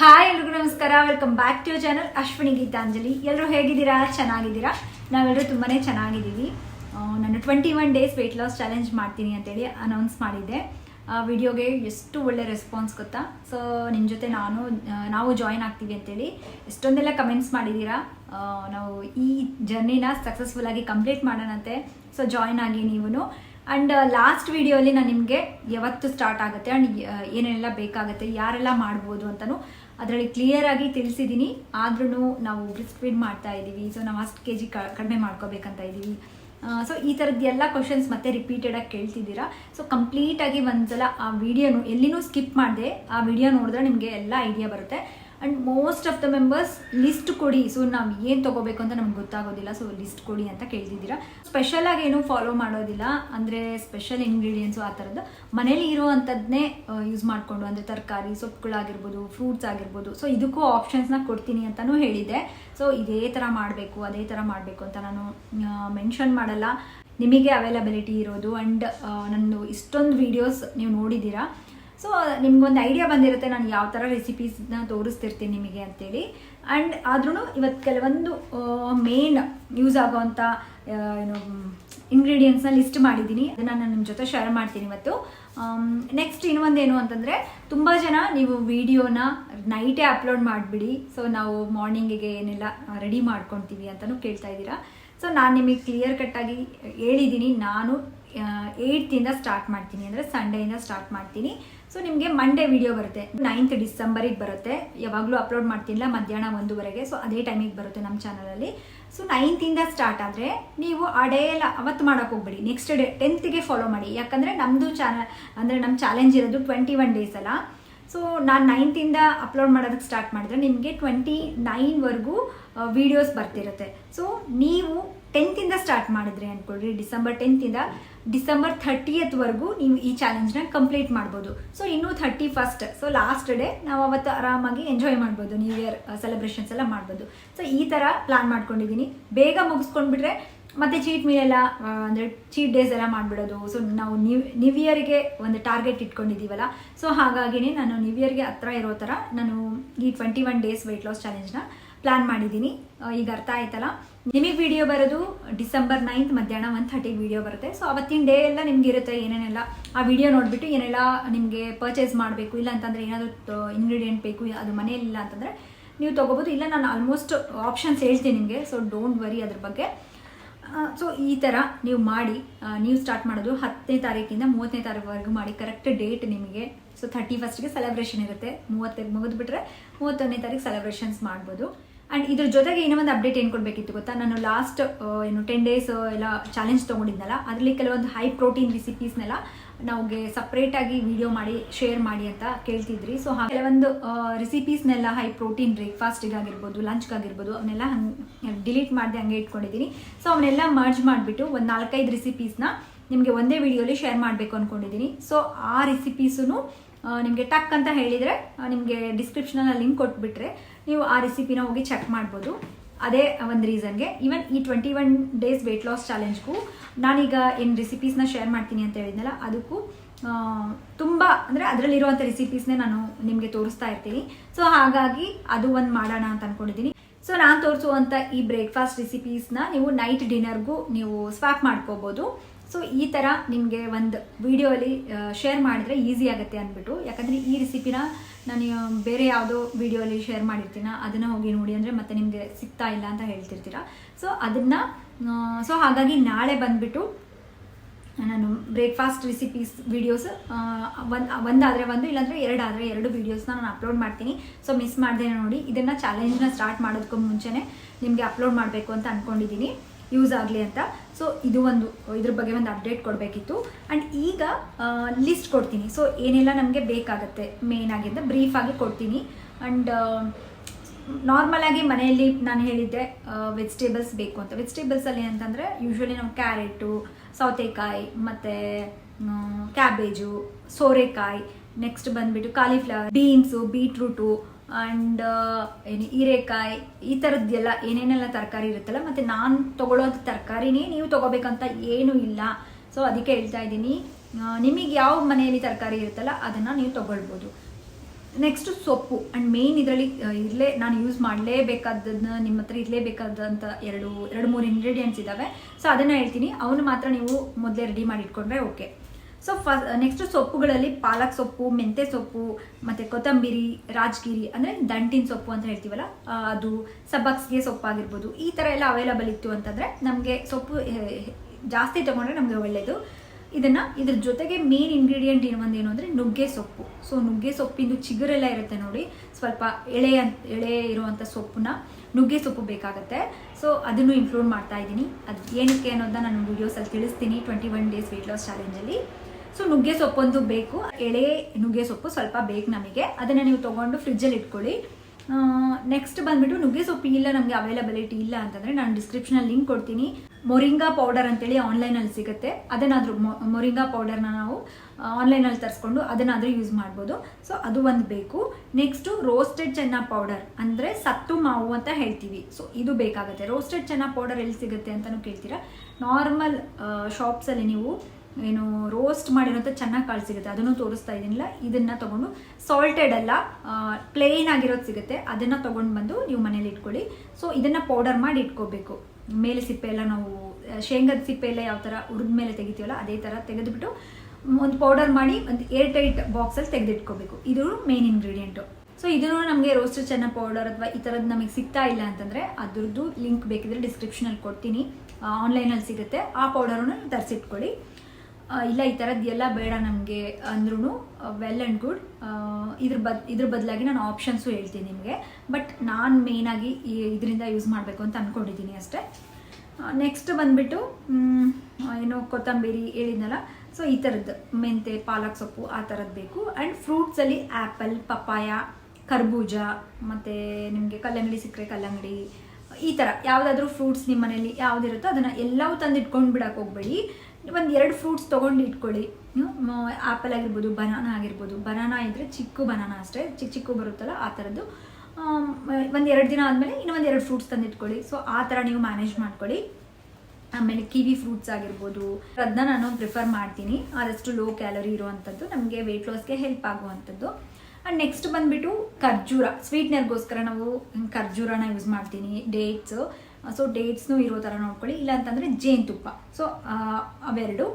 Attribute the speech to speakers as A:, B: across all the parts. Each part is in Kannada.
A: ಹಾಯ್ ಎಲ್ರಿಗೂ ನಮಸ್ಕಾರ. Welcome back to channel Ashwini Geetanjali. ಎಲ್ಲರೂ ಹೇಗಿದ್ದೀರಾ? ಚೆನ್ನಾಗಿದ್ದೀರಾ? ನಾವೆಲ್ಲರೂ ತುಂಬಾ ಚೆನ್ನಾಗಿದ್ದೀವಿ. ನಾನು twenty one days weight loss challenge ಮಾಡ್ತೀನಿ ಅಂತೇಳಿ ಅನೌನ್ಸ್ ಮಾಡಿದ್ದೆ. ಆ, ವಿಡಿಯೋಗೆ ಎಷ್ಟು ಒಳ್ಳೆ ರೆಸ್ಪಾನ್ಸ್ ಗೊತ್ತಾ? ಸೊ ನಿಮ್ಮ ಜೊತೆ ನಾನು ನಾವು ಜಾಯ್ನ್ ಆಗ್ತೀವಿ ಅಂತೇಳಿ. ಎಷ್ಟೊಂದೆಲ್ಲ ಕಮೆಂಟ್ಸ್ ಮಾಡಿದ್ದೀರಾ? ನಾವು ಈ ಜರ್ನಿನ ಸಕ್ಸಸ್ಫುಲ್ಲಾಗಿ ಕಂಪ್ಲೀಟ್ ಮಾಡೋಣಂತೆ. ಸೊ ಜಾಯ್ನ್ ಆಗಿ ನೀವು ಆ್ಯಂಡ್ ಲಾಸ್ಟ್ ವಿಡಿಯೋಲಿ ನಾನು ನಿಮಗೆ ಯಾವತ್ತು ಸ್ಟಾರ್ಟ್ ಆಗುತ್ತೆ? ಆ್ಯಂಡ್ ಏನೆಲ್ಲ ಬೇಕಾಗುತ್ತೆ? ಯಾರೆಲ್ಲ ಮಾಡ್ಬೋದು ಅಂತಲೂ ಅದರಲ್ಲಿ ಕ್ಲಿಯರ್ ಆಗಿ ತಿಳಿಸಿದ್ದೀನಿ ಆದ್ರೂ ನಾವು ಸ್ಪೀಡ್ ಮಾಡ್ತಾ ಇದ್ದೀವಿ. ಸೊ ನಾವು ಅಷ್ಟು ಕೆ ಜಿ ಕಡಿಮೆ ಮಾಡ್ಕೋಬೇಕಂತ ಇದ್ದೀವಿ. ಸೊ ಈ ಥರದ್ದು ಎಲ್ಲ ಕ್ವಶನ್ಸ್ ಮತ್ತೆ ರಿಪೀಟೆಡಾಗಿ ಕೇಳ್ತಿದ್ದೀರಾ. ಸೊ ಕಂಪ್ಲೀಟಾಗಿ ಒಂದ್ಸಲ ಆ ವಿಡಿಯೋನು ಎಲ್ಲಿನೂ ಸ್ಕಿಪ್ ಮಾಡಿದೆ. ಆ ವಿಡಿಯೋ ನೋಡಿದ್ರೆ ನಿಮಗೆ ಎಲ್ಲ ಐಡಿಯಾ ಬರುತ್ತೆ. And most of the members list ಕೊಡಿ. ಸೊ ನಾವು ಏನು ತೊಗೋಬೇಕು ಅಂತ ನಮ್ಗೆ ಗೊತ್ತಾಗೋದಿಲ್ಲ. ಸೊ ಲಿಸ್ಟ್ ಕೊಡಿ ಅಂತ ಕೇಳ್ತಿದ್ದೀರಾ. ಸ್ಪೆಷಲಾಗಿ ಏನು ಫಾಲೋ ಮಾಡೋದಿಲ್ಲ. ಅಂದರೆ ಸ್ಪೆಷಲ್ ಇಂಗ್ರೀಡಿಯೆಂಟ್ಸು ಆ ಥರದ್ದು ಮನೇಲಿ ಇರುವಂಥದ್ದನ್ನೇ ಯೂಸ್ ಮಾಡಿಕೊಂಡು, ಅಂದರೆ ತರಕಾರಿ ಸೊಪ್ಪುಗಳಾಗಿರ್ಬೋದು ಫ್ರೂಟ್ಸ್ ಆಗಿರ್ಬೋದು. ಸೊ ಇದಕ್ಕೂ ಆಪ್ಷನ್ಸ್ನ ಕೊಡ್ತೀನಿ ಅಂತಲೂ ಹೇಳಿದೆ ಸೊ ಇದೇ ಥರ ಮಾಡಬೇಕು, ಅದೇ ಥರ ಮಾಡಬೇಕು ಅಂತ ನಾನು ಮೆನ್ಷನ್ ಮಾಡಲ್ಲ. ನಿಮಗೆ ಅವೈಲಬಿಲಿಟಿ ಇರೋದು. ಆ್ಯಂಡ್ ನನ್ನದು ಇಷ್ಟೊಂದು ವೀಡಿಯೋಸ್ ನೀವು ನೋಡಿದ್ದೀರಾ. ಸೊ ನಿಮ್ಗೊಂದು ಐಡಿಯಾ ಬಂದಿರುತ್ತೆ, ನಾನು ಯಾವ ಥರ ರೆಸಿಪೀಸ್ನ ತೋರಿಸ್ತಿರ್ತೀನಿ ನಿಮಗೆ ಅಂತೇಳಿ. ಆ್ಯಂಡ್ ಆದ್ರೂ ಇವತ್ತು ಕೆಲವೊಂದು ಮೇನ್ ಯೂಸ್ ಆಗೋವಂಥ ಏನು ಇಂಗ್ರೀಡಿಯೆಂಟ್ಸ್ನ ಲಿಸ್ಟ್ ಮಾಡಿದ್ದೀನಿ. ಅದನ್ನು ನಾನು ನಿಮ್ಮ ಜೊತೆ ಶೇರ್ ಮಾಡ್ತೀನಿ ಇವತ್ತು. ನೆಕ್ಸ್ಟ್ ಇನ್ನೊಂದೇನು ಅಂತಂದರೆ, ತುಂಬ ಜನ ನೀವು ವಿಡಿಯೋನ ನೈಟೇ ಅಪ್ಲೋಡ್ ಮಾಡಿಬಿಡಿ. ಸೊ ನಾವು ಮಾರ್ನಿಂಗಿಗೆ ಏನೆಲ್ಲ ರೆಡಿ ಮಾಡ್ಕೊತೀವಿ ಅಂತಲೂ ಕೇಳ್ತಾ ಇದ್ದೀರಾ. ಸೊ ನಾನು ನಿಮಗೆ ಕ್ಲಿಯರ್ ಕಟ್ಟಾಗಿ ಹೇಳಿದ್ದೀನಿ ನಾನು ಏಯ್ಟಿಂದ ಸ್ಟಾರ್ಟ್ ಮಾಡ್ತೀನಿ. ಅಂದರೆ ಸಂಡೇಯಿಂದ ಸ್ಟಾರ್ಟ್ ಮಾಡ್ತೀನಿ. ಸೊ ನಿಮಗೆ ಮಂಡೇ ವಿಡಿಯೋ ಬರುತ್ತೆ. ನೈನ್ತ್ ಡಿಸೆಂಬರಿಗೆ ಬರುತ್ತೆ. ಯಾವಾಗಲೂ ಅಪ್ಲೋಡ್ ಮಾಡ್ತಿಲ್ಲ ಮಧ್ಯಾಹ್ನ ಒಂದೂವರೆಗೆ. ಸೊ ಅದೇ ಟೈಮಿಗೆ ಬರುತ್ತೆ ನಮ್ಮ ಚಾನಲಲ್ಲಿ ಸೊ ನೈನ್ತಿಂದ ಸ್ಟಾರ್ಟ್ ಆದರೆ ನೀವು ಆ ಡೇ ಎಲ್ಲ ಅವತ್ತು ಮಾಡೋಕೆ ಹೋಗ್ಬೇಡಿ. ನೆಕ್ಸ್ಟ್ ಡೇ ಟೆಂತ್ಗೆ ಫಾಲೋ ಮಾಡಿ. ಯಾಕಂದರೆ ನಮ್ಮದು ಚಾನಲ್ ಅಂದರೆ ನಮ್ಮ ಚಾಲೆಂಜ್ ಇರೋದು ಟ್ವೆಂಟಿ ಒನ್ ಡೇಸ್ ಅಲ್ಲ. ಸೊ ನಾನು ನೈನ್ತಿಂದ ಅಪ್ಲೋಡ್ ಮಾಡೋದಕ್ಕೆ ಸ್ಟಾರ್ಟ್ ಮಾಡಿದ್ರೆ ನಿಮಗೆ ಟ್ವೆಂಟಿ ನೈನ್ವರೆಗೂ ವೀಡಿಯೋಸ್ ಬರ್ತಿರುತ್ತೆ. ಸೊ ನೀವು ಟೆಂತಿಂದ ಸ್ಟಾರ್ಟ್ ಮಾಡಿದ್ರಿ ಅಂದ್ಕೊಳ್ರಿ ಡಿಸೆಂಬರ್ ಟೆಂತಿಂದ ಡಿಸೆಂಬರ್ ಥರ್ಟಿಯತ್ವರೆಗೂ ನೀವು ಈ ಚಾಲೆಂಜ್ನ ಕಂಪ್ಲೀಟ್ ಮಾಡ್ಬೋದು. ಸೊ ಇನ್ನೂ thirty first so last day ನಾವು ಅವತ್ತು ಆರಾಮಾಗಿ ಎಂಜಾಯ್ ಮಾಡ್ಬೋದು ನ್ಯೂ ಇಯರ್ ಸೆಲೆಬ್ರೇಷನ್ಸ್ ಎಲ್ಲ ಮಾಡ್ಬೋದು. ಸೊ ಈ ಥರ ಪ್ಲಾನ್ ಮಾಡ್ಕೊಂಡಿದ್ದೀನಿ ಬೇಗ ಮುಗಿಸ್ಕೊಂಡ್ಬಿಟ್ರೆ ಮತ್ತೆ ಚೀಟ್ ಮೀಲ್ ಎಲ್ಲ ಅಂದರೆ ಚೀಟ್ ಡೇಸ್ ಎಲ್ಲ ಮಾಡಿಬಿಡೋದು. ಸೊ ನಾವು ನ್ಯೂ ನ್ಯೂ ಇಯರ್ಗೆ ಒಂದು ಟಾರ್ಗೆಟ್ ಇಟ್ಕೊಂಡಿದ್ದೀವಲ್ಲ ಸೊ ಹಾಗಾಗಿನೇ ನಾನು ನ್ಯೂ ಇಯರ್ಗೆ ಹತ್ರ ಇರೋ ಥರ ನಾನು ಈ twenty one days weight loss ಚಾಲೆಂಜ್ನ plan ಮಾಡಿದ್ದೀನಿ. ಈಗ ಅರ್ಥ ಆಯ್ತಲ್ಲ? ನಿಮಗೆ ವಿಡಿಯೋ ಬರೋದು ಡಿಸೆಂಬರ್ ನೈನ್ತ್ ಮಧ್ಯಾಹ್ನ ಒನ್ ಥರ್ಟಿಗೆ ವಿಡಿಯೋ ಬರುತ್ತೆ. ಸೊ ಅವತ್ತಿನ ಡೇ ಎಲ್ಲ ನಿಮ್ಗೆ ಇರುತ್ತೆ ಏನೇನೆಲ್ಲ. ಆ ವಿಡಿಯೋ ನೋಡಿಬಿಟ್ಟು ಏನೆಲ್ಲ ನಿಮಗೆ ಪರ್ಚೇಸ್ ಮಾಡಬೇಕು, ಇಲ್ಲ ಅಂತಂದರೆ ಏನಾದರೂ ಇಂಗ್ರೀಡಿಯೆಂಟ್ ಬೇಕು, ಅದು ಮನೆಯಲ್ಲಿಲ್ಲ ಅಂತಂದರೆ ನೀವು ತೊಗೋಬೋದು. ಇಲ್ಲ, ನಾನು ಆಲ್ಮೋಸ್ಟ್ ಆಪ್ಷನ್ಸ್ ಹೇಳ್ತೀನಿ ನಿಮಗೆ ಸೊ ಡೋಂಟ್ ವರಿ ಅದ್ರ ಬಗ್ಗೆ. ಸೊ ಈ ಥರ ನೀವು ಮಾಡಿ ನೀವು ಸ್ಟಾರ್ಟ್ ಮಾಡೋದು ಹತ್ತನೇ ತಾರೀಕಿಂದ ಮೂವತ್ತನೇ ತಾರೀಕುವರೆಗೂ ಮಾಡಿ. ಕರೆಕ್ಟ್ ಡೇಟ್ ನಿಮಗೆ. ಸೊ ಥರ್ಟಿ ಫಸ್ಟ್ಗೆ ಸೆಲೆಬ್ರೇಷನ್ ಇರುತ್ತೆ. ಮೂವತ್ತೈದು ಮುಗಿದ್ಬಿಟ್ರೆ ಮೂವತ್ತೊಂದನೇ ತಾರೀಕು ಸೆಲೆಬ್ರೇಷನ್ಸ್ ಮಾಡ್ಬೋದು. ಆ್ಯಂಡ್ ಇದ್ರ ಜೊತೆಗೆ ಇನ್ನೂ ಒಂದು ಅಪ್ಡೇಟ್ ಏನು ಕೊಡಬೇಕಿತ್ತು ಗೊತ್ತಾ? ನಾನು ಲಾಸ್ಟ್ ಏನು ಟೆನ್ ಡೇಸ್ ಎಲ್ಲ ಚಾಲೆಂಜ್ ತೊಗೊಂಡಿದ್ನಲ್ಲ, ಅದರಲ್ಲಿ ಕೆಲವೊಂದು ಹೈ ಪ್ರೋಟೀನ್ ರೆಸಿಪೀಸ್ನೆಲ್ಲ ನಮಗೆ ಸಪ್ರೇಟಾಗಿ ವಿಡಿಯೋ ಮಾಡಿ ಶೇರ್ ಮಾಡಿ ಅಂತ ಕೇಳ್ತಿದ್ರಿ. ಸೊ ಕೆಲವೊಂದು ರೆಸಿಪೀಸ್ನೆಲ್ಲ ಹೈ ಪ್ರೋಟೀನ್ ಬ್ರೇಕ್ಫಾಸ್ಟಿಗಾಗಿರ್ಬೋದು ಲಂಚ್ಗಾಗಿರ್ಬೋದು ಅವನ್ನೆಲ್ಲ ಹಂಗೆ ಡಿಲೀಟ್ ಮಾಡಿದೆ ಹಂಗೆ ಇಟ್ಕೊಂಡಿದ್ದೀನಿ ಸೊ ಅವನ್ನೆಲ್ಲ ಮರ್ಜ್ ಮಾಡಿಬಿಟ್ಟು ಒಂದು ನಾಲ್ಕೈದು ರೆಸಿಪೀಸ್ನ ನಿಮಗೆ ಒಂದೇ ವಿಡಿಯೋಲಿ ಶೇರ್ ಮಾಡಬೇಕು ಅಂದ್ಕೊಂಡಿದ್ದೀನಿ ಸೊ ಆ ರೆಸಿಪೀಸೂ ನಿಮಗೆ ಟಕ್ ಅಂತ ಹೇಳಿದರೆ ನಿಮಗೆ ಡಿಸ್ಕ್ರಿಪ್ಷನಲ್ಲಿ ಲಿಂಕ್ ಕೊಟ್ಬಿಟ್ರೆ ನೀವು ಆ ರೆಸಿಪಿನ ಹೋಗಿ ಚೆಕ್ ಮಾಡ್ಬೋದು. ಅದೇ ಒಂದು ರೀಸನ್ಗೆ ಈವನ್ ಈ twenty one days weight loss ಚಾಲೆಂಜ್ಗೂ ನಾನೀಗ ಏನು ರೆಸಿಪೀಸ್ನ ಶೇರ್ ಮಾಡ್ತೀನಿ ಅಂತ ಹೇಳಿದ್ನಲ್ಲ, ಅದಕ್ಕೂ ತುಂಬ ಅಂದರೆ ಅದರಲ್ಲಿರುವಂಥ ರೆಸಿಪೀಸ್ನೇ ನಾನು ನಿಮಗೆ ತೋರಿಸ್ತಾ ಇರ್ತೀನಿ. ಸೊ ಹಾಗಾಗಿ ಅದು ಒಂದು ಮಾಡೋಣ ಅಂತ ಅಂದ್ಕೊಂಡಿದ್ದೀನಿ ಸೊ ನಾನು ತೋರಿಸುವಂಥ ಈ ಬ್ರೇಕ್ಫಾಸ್ಟ್ ರೆಸಿಪೀಸ್ನ ನೀವು ನೈಟ್ ಡಿನ್ನರ್ಗೂ ನೀವು ಸ್ವಾಪ್ ಮಾಡ್ಕೋಬೋದು. ಸೊ ಈ ಥರ ನಿಮಗೆ ಒಂದು ವಿಡಿಯೋಲಿ ಶೇರ್ ಮಾಡಿದರೆ ಈಸಿ ಆಗುತ್ತೆ ಅಂದ್ಬಿಟ್ಟು. ಯಾಕಂದರೆ ಈ ರೆಸಿಪಿನ ನಾನು ಬೇರೆ ಯಾವುದೋ ವಿಡಿಯೋಲಿ ಶೇರ್ ಮಾಡಿರ್ತೀನ, ಅದನ್ನು ಹೋಗಿ ನೋಡಿ ಅಂದರೆ ಮತ್ತೆ ನಿಮಗೆ ಸಿಗ್ತಾ ಇಲ್ಲ ಅಂತ ಹೇಳ್ತಿರ್ತೀರ. ಸೊ ಅದನ್ನು ಸೊ ಹಾಗಾಗಿ ನಾಳೆ ಬಂದುಬಿಟ್ಟು, ನಾನು ಬ್ರೇಕ್ಫಾಸ್ಟ್ ರೆಸಿಪೀಸ್ ವೀಡಿಯೋಸ್ ಒಂದು, ಒಂದಾದರೆ ಒಂದು, ಇಲ್ಲಾಂದರೆ ಎರಡಾದರೆ ಎರಡು ವೀಡಿಯೋಸ್ನ ನಾನು ಅಪ್ಲೋಡ್ ಮಾಡ್ತೀನಿ. ಸೊ ಮಿಸ್ ಮಾಡಿದೆ ನೋಡಿ. ಇದನ್ನು ಚಾಲೆಂಜ್ನ ಸ್ಟಾರ್ಟ್ ಮಾಡೋದಕ್ಕೂ ಮುಂಚೆನೇ ನಿಮಗೆ ಅಪ್ಲೋಡ್ ಮಾಡಬೇಕು ಅಂತ ಅಂದ್ಕೊಂಡಿದ್ದೀನಿ ಯೂಸ್ ಆಗಲಿ ಅಂತ. ಸೊ ಇದು ಒಂದು, ಇದ್ರ ಬಗ್ಗೆ ಒಂದು ಅಪ್ಡೇಟ್ ಕೊಡಬೇಕಿತ್ತು. ಆ್ಯಂಡ್ ಈಗ ಲಿಸ್ಟ್ ಕೊಡ್ತೀನಿ. ಸೊ ಏನೆಲ್ಲ ನಮಗೆ ಬೇಕಾಗುತ್ತೆ ಮೇನ್ ಬ್ರೀಫ್ ಬ್ರೀಫಾಗಿ ಕೊಡ್ತೀನಿ. ಆ್ಯಂಡ್ ನಾರ್ಮಲ್ ಆಗಿ ಮನೆಯಲ್ಲಿ ನಾನು ಹೇಳಿದ್ದೆ ವೆಜಿಟೇಬಲ್ಸ್ ಬೇಕು ಅಂತ. ವೆಜಿಟೇಬಲ್ಸಲ್ಲಿ ಅಂತಂದರೆ ಯೂಶ್ವಲಿ ನಾವು ಕ್ಯಾರೆಟು ಸೌತೆಕಾಯಿ, ಮತ್ತು ಕ್ಯಾಬೇಜು ಸೋರೆಕಾಯಿ ನೆಕ್ಸ್ಟ್ ಬಂದುಬಿಟ್ಟು ಕಾಲಿಫ್ಲವರ್ ಬೀನ್ಸು ಬೀಟ್ರೂಟು ಆ್ಯಂಡ್ ಏನು ಹೀರೆಕಾಯಿ, ಈ ಥರದ್ದೆಲ್ಲ ಏನೇನೆಲ್ಲ ತರಕಾರಿ ಇರುತ್ತಲ್ಲ, ಮತ್ತು ನಾನು ತೊಗೊಳ್ಳೋಂಥ ತರಕಾರಿನೇ ನೀವು ತೊಗೋಬೇಕಂತ ಏನೂ ಇಲ್ಲ. ಸೊ ಅದಕ್ಕೆ ಹೇಳ್ತಾ ಇದ್ದೀನಿ. ನಿಮಗೆ ಯಾವ ಮನೆಯಲ್ಲಿ ತರಕಾರಿ ಇರುತ್ತಲ್ಲ, ಅದನ್ನು ನೀವು ತೊಗೊಳ್ಬೋದು. ನೆಕ್ಸ್ಟ್ ಸೊಪ್ಪು ಆ್ಯಂಡ್ ಮೇಯ್ನ್ ಇದರಲ್ಲಿ ಇರಲೇ, ನಾನು ಯೂಸ್ ಮಾಡಲೇಬೇಕಾದದನ್ನ ನಿಮ್ಮ ಹತ್ರ ಇರಲೇಬೇಕಾದಂಥ ಎರಡು ಎರಡು, ಮೂರು ಇಂಗ್ರೀಡಿಯೆಂಟ್ಸ್ ಇದ್ದಾವೆ ಸೊ ಅದನ್ನು ಹೇಳ್ತೀನಿ. ಅವನು ಮಾತ್ರ ನೀವು ಮೊದಲೇ ರೆಡಿ ಮಾಡಿ ಇಟ್ಕೊಂಡ್ರೆ ಓಕೆ ಸೊ ಫಸ್ಟ್ ನೆಕ್ಸ್ಟ್ ಸೊಪ್ಪುಗಳಲ್ಲಿ ಪಾಲಕ್ ಸೊಪ್ಪು, ಮೆಂತೆ ಸೊಪ್ಪು, ಮತ್ತು ಕೊತ್ತಂಬರಿ, ರಾಜಗಿರಿ, ಅಂದರೆ ದಂಟಿನ ಸೊಪ್ಪು ಅಂತ ಹೇಳ್ತೀವಲ್ಲ ಅದು ಸಬ್ಬಕ್ಸ್ಗೆ ಸೊಪ್ಪಾಗಿರ್ಬೋದು. ಈ ಥರ ಎಲ್ಲ ಅವೈಲಬಲ್ ಇತ್ತು ಅಂತಂದರೆ ನಮಗೆ ಸೊಪ್ಪು ಜಾಸ್ತಿ ತೊಗೊಂಡ್ರೆ ನಮಗೆ ಒಳ್ಳೆಯದು ಇದನ್ನು ಇದ್ರ ಜೊತೆಗೆ ಮೇನ್ ಇಂಗ್ರೀಡಿಯೆಂಟ್ ಏನು ಒಂದು ಏನು ಅಂದರೆ ನುಗ್ಗೆ ಸೊಪ್ಪು. ಸೊ ನುಗ್ಗೆ ಸೊಪ್ಪಿಂದು ಚಿಗುರೆಲ್ಲ ಇರುತ್ತೆ ನೋಡಿ. ಸ್ವಲ್ಪ ಎಳೆ ಅಂತ ಎಳೆ ಇರುವಂಥ ಸೊಪ್ಪನ್ನ ನುಗ್ಗೆ ಸೊಪ್ಪು ಬೇಕಾಗುತ್ತೆ. ಸೊ ಅದನ್ನು ಇನ್ಕ್ಲೂಡ್ ಮಾಡ್ತಾ ಇದ್ದೀನಿ. ಅದು ಏನಕ್ಕೆ ಅನ್ನೋದನ್ನ ನಾನು ವೀಡಿಯೋಸಲ್ಲಿ ತಿಳಿಸ್ತೀನಿ. Twenty one days weight loss ಚಾಲೆಂಜಲ್ಲಿ so ನುಗ್ಗೆ ಸೊಪ್ಪೊಂದು ಬೇಕು. ಎಳೆ ನುಗ್ಗೆ ಸೊಪ್ಪು ಸ್ವಲ್ಪ ಬೇಕು ನಮಗೆ. ಅದನ್ನು ನೀವು ತೊಗೊಂಡು ಫ್ರಿಜ್ಜಲ್ಲಿ ಇಟ್ಕೊಳ್ಳಿ. ನೆಕ್ಸ್ಟ್ ಬಂದ್ಬಿಟ್ಟು ನುಗ್ಗೆ ಸೊಪ್ಪು ಇಲ್ಲ, ನಮಗೆ ಅವೈಲಬಿಲಿಟಿ ಇಲ್ಲ ಅಂತಂದರೆ ನಾನು ಡಿಸ್ಕ್ರಿಪ್ಷನಲ್ಲಿ ಲಿಂಕ್ ಕೊಡ್ತೀನಿ. ಮೊರಿಂಗಾ ಪೌಡರ್ ಅಂತೇಳಿ ಆನ್ಲೈನಲ್ಲಿ ಸಿಗುತ್ತೆ. ಅದನ್ನಾದರೂ ಮೊರಿಂಗಾ ಪೌಡರ್ನ ನಾವು ಆನ್ಲೈನಲ್ಲಿ ತರಿಸ್ಕೊಂಡು ಅದನ್ನಾದರೂ ಯೂಸ್ ಮಾಡ್ಬೋದು. ಸೊ ಅದು ಒಂದು ಬೇಕು. ನೆಕ್ಸ್ಟು ರೋಸ್ಟೆಡ್ ಚೆನ್ನ ಪೌಡರ್ ಅಂದರೆ ಸತ್ತು ಮಾವು ಅಂತ ಹೇಳ್ತೀವಿ. ಸೊ ಇದು ಬೇಕಾಗುತ್ತೆ. ರೋಸ್ಟೆಡ್ ಚೆನ್ನ ಪೌಡರ್ ಎಲ್ಲಿ ಸಿಗುತ್ತೆ ಅಂತಲೂ ಕೇಳ್ತೀರಾ? ನಾರ್ಮಲ್ ಶಾಪ್ಸಲ್ಲಿ ನೀವು ಏನು ರೋಸ್ಟ್ ಮಾಡಿರೋಂಥ ಚೆನ್ನಾಗಿ ಕಾಳು ಸಿಗುತ್ತೆ, ಅದನ್ನು ತೋರಿಸ್ತಾ ಇದ್ದೀನಿಲ್ಲ. ಇದನ್ನು ತೊಗೊಂಡು ಸಾಲ್ಟೆಡ್ ಅಲ್ಲ ಪ್ಲೇನ್ ಆಗಿರೋದು ಸಿಗುತ್ತೆ. ಅದನ್ನು ತೊಗೊಂಡು ಬಂದು ನೀವು ಮನೇಲಿ ಇಟ್ಕೊಳ್ಳಿ. ಸೊ ಇದನ್ನು ಪೌಡರ್ ಮಾಡಿ ಇಟ್ಕೋಬೇಕು. ಮೇಲೆ ಸಿಪ್ಪೆ ಎಲ್ಲ ನಾವು ಶೇಂಗದ ಸಿಪ್ಪೆ ಎಲ್ಲ ಯಾವ ಥರ ಹುರಿದ ಮೇಲೆ ತೆಗಿತೀವಲ್ಲ, ಅದೇ ಥರ ತೆಗೆದುಬಿಟ್ಟು ಒಂದು ಪೌಡರ್ ಮಾಡಿ ಒಂದು ಏರ್ ಟೈಟ್ ಬಾಕ್ಸಲ್ಲಿ ತೆಗೆದಿಟ್ಕೋಬೇಕು. ಇದು ಮೇನ್ ಇಂಗ್ರೀಡಿಯೆಂಟು ಸೊ ಇದನ್ನು ನಮಗೆ ರೋಸ್ಟ್ ಚೆನ್ನ ಪೌಡರ್ ಅಥವಾ ಈ ಥರದ್ದು ನಮಗೆ ಸಿಗ್ತಾ ಇಲ್ಲ ಅಂತಂದರೆ ಅದ್ರದ್ದು ಲಿಂಕ್ ಬೇಕಿದ್ರೆ ಡಿಸ್ಕ್ರಿಪ್ಷನಲ್ಲಿ ಕೊಡ್ತೀನಿ. ಆನ್ಲೈನಲ್ಲಿ ಸಿಗುತ್ತೆ. ಆ ಪೌಡರನ್ನು ತರಿಸಿಟ್ಕೊಳ್ಳಿ. ಇಲ್ಲ, ಈ ಥರದ್ದು ಎಲ್ಲ ಬೇಡ ನಮಗೆ ಅಂದ್ರೂ ವೆಲ್ ಆ್ಯಂಡ್ ಗುಡ್ ಇದ್ರ ಬದ್, ಇದ್ರ ಬದಲಾಗಿ ನಾನು ಆಪ್ಷನ್ಸು ಹೇಳ್ತೀನಿ ನಿಮಗೆ. ಬಟ್ ನಾನು ಮೇಯ್ನಾಗಿ ಇದರಿಂದ ಯೂಸ್ ಮಾಡಬೇಕು ಅಂತ ಅಂದ್ಕೊಂಡಿದ್ದೀನಿ ಅಷ್ಟೇ. ನೆಕ್ಸ್ಟ್ ಬಂದುಬಿಟ್ಟು ಏನು ಕೊತ್ತಂಬರಿ ಹೇಳಿದ್ನಲ್ಲ ಸೊ ಈ ಥರದ್ದು ಮೆಂತೆ, ಪಾಲಕ್ ಸೊಪ್ಪು ಆ ಥರದ್ದು ಬೇಕು. ಆ್ಯಂಡ್ ಫ್ರೂಟ್ಸಲ್ಲಿ ಆ್ಯಪಲ್ ಪಪ್ಪಾಯ, ಕರ್ಬೂಜ, ಮತ್ತು ನಿಮಗೆ ಕಲ್ಲಂಗಡಿ ಸಿಕ್ಕರೆ ಕಲ್ಲಂಗಡಿ, ಈ ಥರ ಯಾವುದಾದ್ರೂ ಫ್ರೂಟ್ಸ್ ನಿಮ್ಮ ಮನೇಲಿ ಯಾವುದಿರುತ್ತೋ ಅದನ್ನು ಎಲ್ಲವೂ ತಂದು ಇಟ್ಕೊಂಡು ಬಿಡಕ್ಕೆ ಹೋಗಬೇಡಿ. ಒಂದು ಎರಡು ಫ್ರೂಟ್ಸ್ ತೊಗೊಂಡು ಇಟ್ಕೊಳ್ಳಿ. ಆ್ಯಪಲ್ ಆಗಿರ್ಬೋದು, ಬನಾನ ಆಗಿರ್ಬೋದು. ಬನಾನ ಇದ್ದರೆ ಚಿಕ್ಕ ಬನಾನ ಅಷ್ಟೇ. ಚಿಕ್ಕ ಚಿಕ್ಕ ಬರುತ್ತಲ್ಲ ಆ ಥರದ್ದು ಒಂದು ಎರಡು ದಿನ ಆದಮೇಲೆ ಇನ್ನೂ ಒಂದು ಎರಡು ಫ್ರೂಟ್ಸ್ ತಂದು ಇಟ್ಕೊಳ್ಳಿ ಸೊ, ಆ ಥರ ನೀವು ಮ್ಯಾನೇಜ್ ಮಾಡ್ಕೊಳ್ಳಿ. ಆಮೇಲೆ ಕಿವಿ ಫ್ರೂಟ್ಸ್ ಆಗಿರ್ಬೋದು. ಅದನ್ನ ನಾನು ಪ್ರಿಫರ್ ಮಾಡ್ತೀನಿ. ಆದಷ್ಟು ಲೋ ಕ್ಯಾಲೋರಿ ಇರುವಂಥದ್ದು. ನಮಗೆ ವೆಯ್ಟ್ ಲಾಸ್ಗೆ ಹೆಲ್ಪ್ ಆಗುವಂಥದ್ದು. ಆ್ಯಂಡ್ ನೆಕ್ಸ್ಟ್ ಬಂದುಬಿಟ್ಟು ಖರ್ಜೂರ. ಸ್ವೀಟ್ನರ್ಗೋಸ್ಕರ ನಾವು ಖರ್ಜೂರನ ಯೂಸ್ ಮಾಡ್ತೀನಿ. ಡೇಟ್ಸು ಸೊ ಡೇಟ್ಸ್ನು ಇರೋ ಥರ ನೋಡ್ಕೊಳ್ಳಿ. ಇಲ್ಲ ಅಂತಂದರೆ ಜೇನುತುಪ್ಪ. ಸೊ ಅವೆರಡು.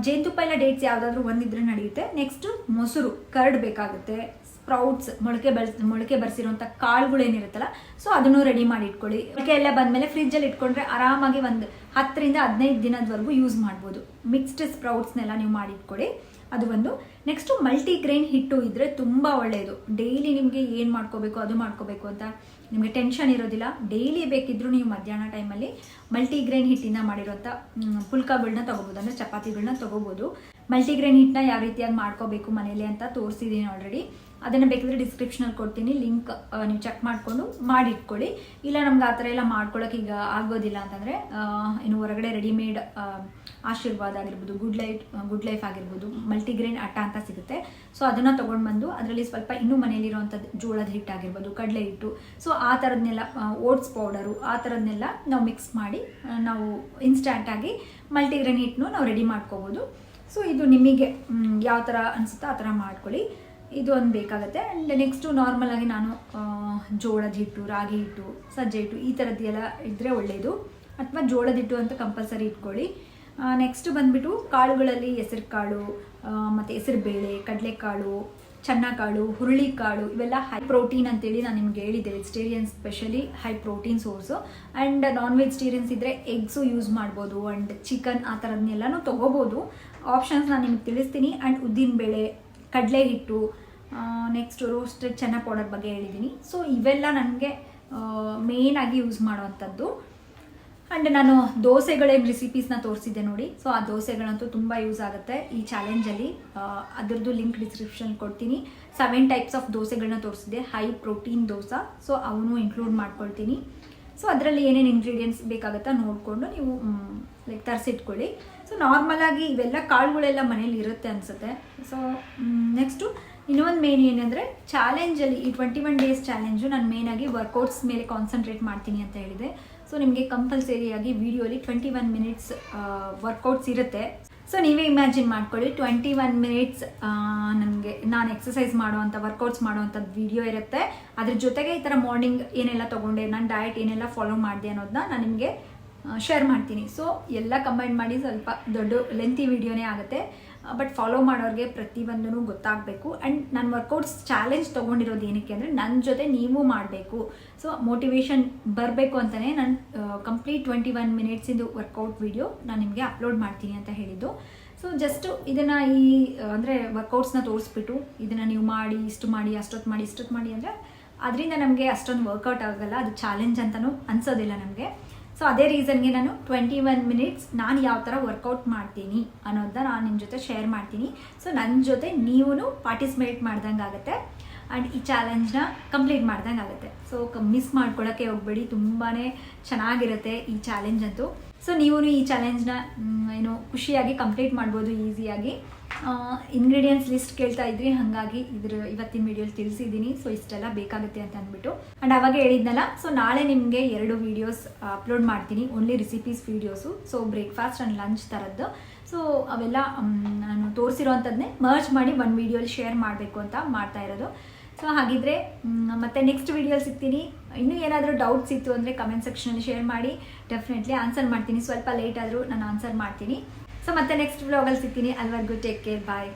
A: ಜೇನುತುಪ್ಪ ಇಲ್ಲ ಡೇಟ್ಸ್ ಯಾವುದಾದ್ರೂ ಒಂದಿದ್ರೆ ನಡೆಯುತ್ತೆ. ನೆಕ್ಸ್ಟು ಮೊಸರು. ಕರ್ಡ್ ಬೇಕಾಗುತ್ತೆ. ಸ್ಪ್ರೌಟ್ಸ್, ಮೊಳಕೆ ಬರ್ಸ್ ಮೊಳಕೆ ಬರ್ಸಿರೋಂಥ ಕಾಳುಗಳೇನಿರುತ್ತಲ್ಲ ಸೊ ಅದನ್ನು ರೆಡಿ ಮಾಡಿ ಇಟ್ಕೊಳ್ಳಿ. ಮೊಳಕೆ ಎಲ್ಲ ಬಂದಮೇಲೆ ಫ್ರಿಜ್ಜಲ್ಲಿ ಇಟ್ಕೊಂಡ್ರೆ ಆರಾಮಾಗಿ ಒಂದು ಹತ್ತರಿಂದ ಹದಿನೈದು ದಿನದವರೆಗೂ ಯೂಸ್ ಮಾಡ್ಬೋದು. ಮಿಕ್ಸ್ಡ್ ಸ್ಪ್ರೌಟ್ಸ್ನೆಲ್ಲ ನೀವು ಮಾಡಿ ಇಟ್ಕೊಳ್ಳಿ. ಅದು ಒಂದು. ನೆಕ್ಸ್ಟು ಮಲ್ಟಿಗ್ರೈನ್ ಹಿಟ್ಟು ಇದ್ದರೆ ತುಂಬ ಒಳ್ಳೆಯದು ಡೈಲಿ ನಿಮಗೆ ಏನು ಮಾಡ್ಕೋಬೇಕು, ಅದು ಮಾಡ್ಕೋಬೇಕು ಅಂತ ನಿಮಗೆ ಟೆನ್ಷನ್ ಇರೋದಿಲ್ಲ. ಡೈಲಿ ಬೇಕಿದ್ರೂ ನೀವು ಮಧ್ಯಾಹ್ನ ಟೈಮಲ್ಲಿ ಮಲ್ಟಿಗ್ರೈನ್ ಹಿಟ್ಟಿನ ಮಾಡಿರೋಂಥ ಪುಲ್ಕಗಳನ್ನ ತೊಗೋಬೋದು. ಅಂದರೆ ಚಪಾತಿಗಳನ್ನ ತೊಗೋಬೋದು. ಮಲ್ಟಿಗ್ರೈನ್ ಹಿಟ್ನ ಯಾವ ರೀತಿಯಾಗಿ ಮಾಡ್ಕೋಬೇಕು ಮನೇಲಿ ಅಂತ ತೋರಿಸಿದ್ದೀನಿ ಆಲ್ರೆಡಿ ಅದನ್ನು ಬೇಕಿದ್ರೆ ಡಿಸ್ಕ್ರಿಪ್ಷನಲ್ಲಿ ಕೊಡ್ತೀನಿ ಲಿಂಕ್ ನೀವು ಚೆಕ್ ಮಾಡಿಕೊಂಡು ಮಾಡಿಟ್ಕೊಳ್ಳಿ. ಇಲ್ಲ ನಮ್ಗೆ ಆ ಥರ ಎಲ್ಲ ಮಾಡ್ಕೊಳ್ಳೋಕೆ ಈಗ ಆಗೋದಿಲ್ಲ ಅಂತಂದರೆ ಇನ್ನು ಹೊರಗಡೆ ರೆಡಿಮೇಡ್ ಆಶೀರ್ವಾದ ಆಗಿರ್ಬೋದು ಗುಡ್ ಲೈಟ್ ಗುಡ್ ಲೈಫ್ ಆಗಿರ್ಬೋದು, ಮಲ್ಟಿಗ್ರೇನ್ ಅಟ್ಟ ಅಂತ ಸಿಗುತ್ತೆ. ಸೊ ಅದನ್ನು ತೊಗೊಂಡು ಬಂದು ಅದರಲ್ಲಿ ಸ್ವಲ್ಪ ಇನ್ನೂ ಮನೇಲಿರುವಂಥದ್ದು ಜೋಳದ ಹಿಟ್ಟು ಆಗಿರ್ಬೋದು, ಕಡಲೆ ಹಿಟ್ಟು. ಸೊ ಆ ಥರದನ್ನೆಲ್ಲ ಓಟ್ಸ್ ಪೌಡರು, ಆ ಥರದನ್ನೆಲ್ಲ ನಾವು ಮಿಕ್ಸ್ ಮಾಡಿ ನಾವು ಇನ್ಸ್ಟ್ಯಾಂಟಾಗಿ ಮಲ್ಟಿಗ್ರೇನ್ ಹಿಟ್ಟನ್ನು ನಾವು ರೆಡಿ ಮಾಡ್ಕೋಬೋದು. ಸೊ ಇದು ನಿಮಗೆ ಯಾವ ಥರ ಅನಿಸುತ್ತೋ ಆ ಥರ ಮಾಡ್ಕೊಳ್ಳಿ. ಇದು ಒಂದು ಬೇಕಾಗುತ್ತೆ. ಆ್ಯಂಡ್ ನೆಕ್ಸ್ಟು ನಾರ್ಮಲ್ ಆಗಿ ನಾನು ಜೋಳದ ಹಿಟ್ಟು, ರಾಗಿ ಹಿಟ್ಟು, ಸಜ್ಜೆ ಹಿಟ್ಟು ಈ ಥರದ್ದೆಲ್ಲ ಇದ್ದರೆ ಒಳ್ಳೆಯದು ಅಥವಾ ಜೋಳದ ಹಿಟ್ಟು ಅಂತ ಕಂಪಲ್ಸರಿ ಇಟ್ಕೊಳ್ಳಿ. ನೆಕ್ಸ್ಟ್ ಬಂದುಬಿಟ್ಟು ಕಾಳುಗಳಲ್ಲಿ ಹೆಸರು ಕಾಳು ಮತ್ತು ಹೆಸರು ಬೇಳೆ, ಕಡಲೆಕಾಳು ಕಾಳು ಹುರುಳಿಕಾಳು ಇವೆಲ್ಲ ಹೈ ಪ್ರೋಟೀನ್ ಅಂತೇಳಿ ನಾನು ನಿಮ್ಗೆ ಹೇಳಿದ್ದೆ. Vegetarians specially high protein source and non vegetarians ಇದ್ದರೆ ಎಗ್ಸು ಯೂಸ್ ಮಾಡ್ಬೋದು. ಆ್ಯಂಡ್ ಚಿಕನ್ ಆ ಥರದನ್ನೆಲ್ಲನೂ ತೊಗೋಬೋದು. ಆಪ್ಷನ್ಸ್ ನಾನು ನಿಮ್ಗೆ ತಿಳಿಸ್ತೀನಿ. ಆ್ಯಂಡ್ ಉದ್ದಿನಬೇಳೆ ಕಡಲೆ ಹಿಟ್ಟು ನೆಕ್ಸ್ಟ್ ರೋಸ್ಟೆಡ್ ಚೆನ್ನ ಪೌಡರ್ ಬಗ್ಗೆ ಹೇಳಿದ್ದೀನಿ ಸೊ ಇವೆಲ್ಲ ನನಗೆ ಮೇಯ್ನಾಗಿ ಯೂಸ್ ಮಾಡುವಂಥದ್ದು. ಆ್ಯಂಡ್ ನಾನು ದೋಸೆಗಳೇ ರೆಸಿಪೀಸ್ನ ತೋರಿಸಿದ್ದೆ ನೋಡಿ. ಸೊ ಆ ದೋಸೆಗಳಂತೂ ತುಂಬ ಯೂಸ್ ಆಗುತ್ತೆ ಈ ಚಾಲೆಂಜಲ್ಲಿ ಅದರದ್ದು ಲಿಂಕ್ ಡಿಸ್ಕ್ರಿಪ್ಷನ್ ಕೊಡ್ತೀನಿ. ಸೆವೆನ್ ಟೈಪ್ಸ್ ಆಫ್ ದೋಸೆಗಳನ್ನ ತೋರಿಸಿದ್ದೆ. High protein dosa. ಸೊ ಅವನು ಇನ್ಕ್ಲೂಡ್ ಮಾಡ್ಕೊಳ್ತೀನಿ. ಸೊ ಅದರಲ್ಲಿ ಏನೇನು ಇಂಗ್ರೀಡಿಯೆಂಟ್ಸ್ ಬೇಕಾಗುತ್ತಾ ನೋಡಿಕೊಂಡು ನೀವು ಲೈಕ್ ತರಿಸಿಟ್ಕೊಳ್ಳಿ. ಸೊ ನಾರ್ಮಲಾಗಿ ಇವೆಲ್ಲ ಕಾಳುಗಳೆಲ್ಲ ಮನೇಲಿ ಇರುತ್ತೆ ಅನಿಸುತ್ತೆ. ಸೊ ನೆಕ್ಸ್ಟು ಇನ್ನೊಂದು ಮೇನ್ ಏನಂದರೆ ಚಾಲೆಂಜಲ್ಲಿ ಈ ಟ್ವೆಂಟಿ ಒನ್ ಡೇಸ್ ಚಾಲೆಂಜು ನಾನು ಮೇಯ್ನಾಗಿ ವರ್ಕೌಟ್ಸ್ ಮೇಲೆ ಕಾನ್ಸಂಟ್ರೇಟ್ ಮಾಡ್ತೀನಿ ಅಂತ ಹೇಳಿದೆ. ಸೊ ನಿಮಗೆ ಕಂಪಲ್ಸರಿಯಾಗಿ ವಿಡಿಯೋಲಿ ಟ್ವೆಂಟಿ ಒನ್ ಮಿನಿಟ್ಸ್ ವರ್ಕೌಟ್ಸ್ ಇರುತ್ತೆ. ಸೊ ನೀವೇ ಇಮ್ಯಾಜಿನ್ ಮಾಡ್ಕೊಳ್ಳಿ ಟ್ವೆಂಟಿ ಒನ್ ಮಿನಿಟ್ಸ್ ನನಗೆ ನಾನು ಎಕ್ಸಸೈಸ್ ಮಾಡುವಂಥ ವರ್ಕೌಟ್ಸ್ ಮಾಡುವಂಥದ್ದು ವಿಡಿಯೋ ಇರುತ್ತೆ. ಅದ್ರ ಜೊತೆಗೆ ಈ ಥರ ಮಾರ್ನಿಂಗ್ ಏನೆಲ್ಲ ತೊಗೊಂಡೆ, ನಾನು ಡಯಟ್ ಏನೆಲ್ಲ ಫಾಲೋ ಮಾಡಿದೆ ಅನ್ನೋದನ್ನ ನಾನು ನಿಮಗೆ ಶೇರ್ ಮಾಡ್ತೀನಿ. ಸೊ ಎಲ್ಲ ಕಂಬೈನ್ ಮಾಡಿ ಸ್ವಲ್ಪ ದೊಡ್ಡ ಲೆಂತಿ ವಿಡಿಯೋನೇ ಆಗುತ್ತೆ. ಬಟ್ ಫಾಲೋ ಮಾಡೋರಿಗೆ ಪ್ರತಿಯೊಂದೂ ಗೊತ್ತಾಗಬೇಕು. ಆ್ಯಂಡ್ ನಾನು ವರ್ಕೌಟ್ಸ್ ಚಾಲೆಂಜ್ ತೊಗೊಂಡಿರೋದು ಏನಕ್ಕೆ ಅಂದರೆ ನನ್ನ ಜೊತೆ ನೀವು ಮಾಡಬೇಕು. ಸೊ ಮೋಟಿವೇಶನ್ ಬರಬೇಕು ಅಂತಲೇ ನಾನು ಕಂಪ್ಲೀಟ್ ಟ್ವೆಂಟಿ ಒನ್ ಮಿನಿಟ್ಸಿಂದು ವರ್ಕೌಟ್ ವಿಡಿಯೋ ನಾನು ನಿಮಗೆ ಅಪ್ಲೋಡ್ ಮಾಡ್ತೀನಿ ಅಂತ ಹೇಳಿದ್ದು. ಸೊ ಜಸ್ಟ್ ಇದನ್ನು ಈ, ಅಂದರೆ ವರ್ಕೌಟ್ಸ್ನ ತೋರಿಸ್ಬಿಟ್ಟು ಇದನ್ನು ನೀವು ಮಾಡಿ, ಇಷ್ಟು ಮಾಡಿ, ಅಷ್ಟೊತ್ತು ಮಾಡಿ, ಇಷ್ಟೊತ್ತು ಮಾಡಿ ಅಂದರೆ, ಅದರಿಂದ ನಮಗೆ ಅಷ್ಟೊಂದು ವರ್ಕೌಟ್ ಆಗೋಲ್ಲ. ಅದು ಚಾಲೆಂಜ್ ಅಂತಲೂ ಅನ್ಸೋದಿಲ್ಲ ನಮಗೆ. ಸೊ ಅದೇ ರೀಸನ್ಗೆ ನಾನು ಟ್ವೆಂಟಿ ಒನ್ ಮಿನಿಟ್ಸ್ ನಾನು ಯಾವ ಥರ ವರ್ಕೌಟ್ ಮಾಡ್ತೀನಿ ಅನ್ನೋದನ್ನ ನಾನು ನಿಮ್ಮ ಜೊತೆ ಶೇರ್ ಮಾಡ್ತೀನಿ. ಸೊ ನನ್ನ ಜೊತೆ ನೀವು ಪಾರ್ಟಿಸಿಪೇಟ್ ಮಾಡ್ದಂಗೆ ಆಗುತ್ತೆ. ಆ್ಯಂಡ್ ಈ ಚಾಲೆಂಜ್ನ ಕಂಪ್ಲೀಟ್ ಮಾಡ್ದಂಗೆ ಆಗುತ್ತೆ. ಸೊ ಮಿಸ್ ಮಾಡ್ಕೊಳ್ಳೋಕ್ಕೆ ಹೋಗಬೇಡಿ. ತುಂಬಾ ಚೆನ್ನಾಗಿರುತ್ತೆ ಈ ಚಾಲೆಂಜ್ ಅಂತೂ. ಸೊ ನೀವು ಈ ಚಾಲೆಂಜ್ನ ಏನು ಖುಷಿಯಾಗಿ ಕಂಪ್ಲೀಟ್ ಮಾಡ್ಬೋದು ಈಸಿಯಾಗಿ ಇಂಗ್ರೀಡಿಯೆಂಟ್ಸ್ ಲಿಸ್ಟ್ ಕೇಳ್ತಾ ಇದ್ರಿ, ಹಾಗಾಗಿ ಇದ್ರ ಇವತ್ತಿನ ವಿಡಿಯೋಲಿ ತಿಳಿಸಿದ್ದೀನಿ. ಸೊ ಇಷ್ಟೆಲ್ಲ ಬೇಕಾಗುತ್ತೆ ಅಂತ ಅಂದ್ಬಿಟ್ಟು. ಆ್ಯಂಡ್ ಅವಾಗ ಹೇಳಿದ್ನಲ್ಲ ಸೊ ನಾಳೆ ನಿಮಗೆ ಎರಡು ವೀಡಿಯೋಸ್ ಅಪ್ಲೋಡ್ ಮಾಡ್ತೀನಿ. Only recipes videos so breakfast and lunch ಥರದ್ದು ಸೊ ಅವೆಲ್ಲ ನಾನು ತೋರಿಸಿರೋವಂಥದ್ದನ್ನೇ ಮರ್ಜ್ ಮಾಡಿ ಒಂದು ವೀಡಿಯೋಲಿ ಶೇರ್ ಮಾಡಬೇಕು ಅಂತ ಮಾಡ್ತಾ ಇರೋದು. ಸೊ ಹಾಗಿದ್ರೆ ಮತ್ತೆ ನೆಕ್ಸ್ಟ್ ವಿಡಿಯೋಲಿ ಸಿಗ್ತೀನಿ. ಇನ್ನೂ ಏನಾದರೂ ಡೌಟ್ಸ್ ಇತ್ತು ಅಂದರೆ ಕಮೆಂಟ್ ಸೆಕ್ಷನಲ್ಲಿ ಶೇರ್ ಮಾಡಿ. ಡೆಫಿನೆಟ್ಲಿ ಆನ್ಸರ್ ಮಾಡ್ತೀನಿ. ಸ್ವಲ್ಪ ಲೇಟ್ ಆದರೂ ನಾನು ಆನ್ಸರ್ ಮಾಡ್ತೀನಿ. ಸೊ ಮತ್ತೆ ನೆಕ್ಸ್ಟ್ ವ್ಲಾಗಲ್ಲಿ ಸಿಗ್ತೀನಿ. ಅಲ್ವರೆಗೂ ಟೇಕ್ ಕೇರ್ ಬಾಯ್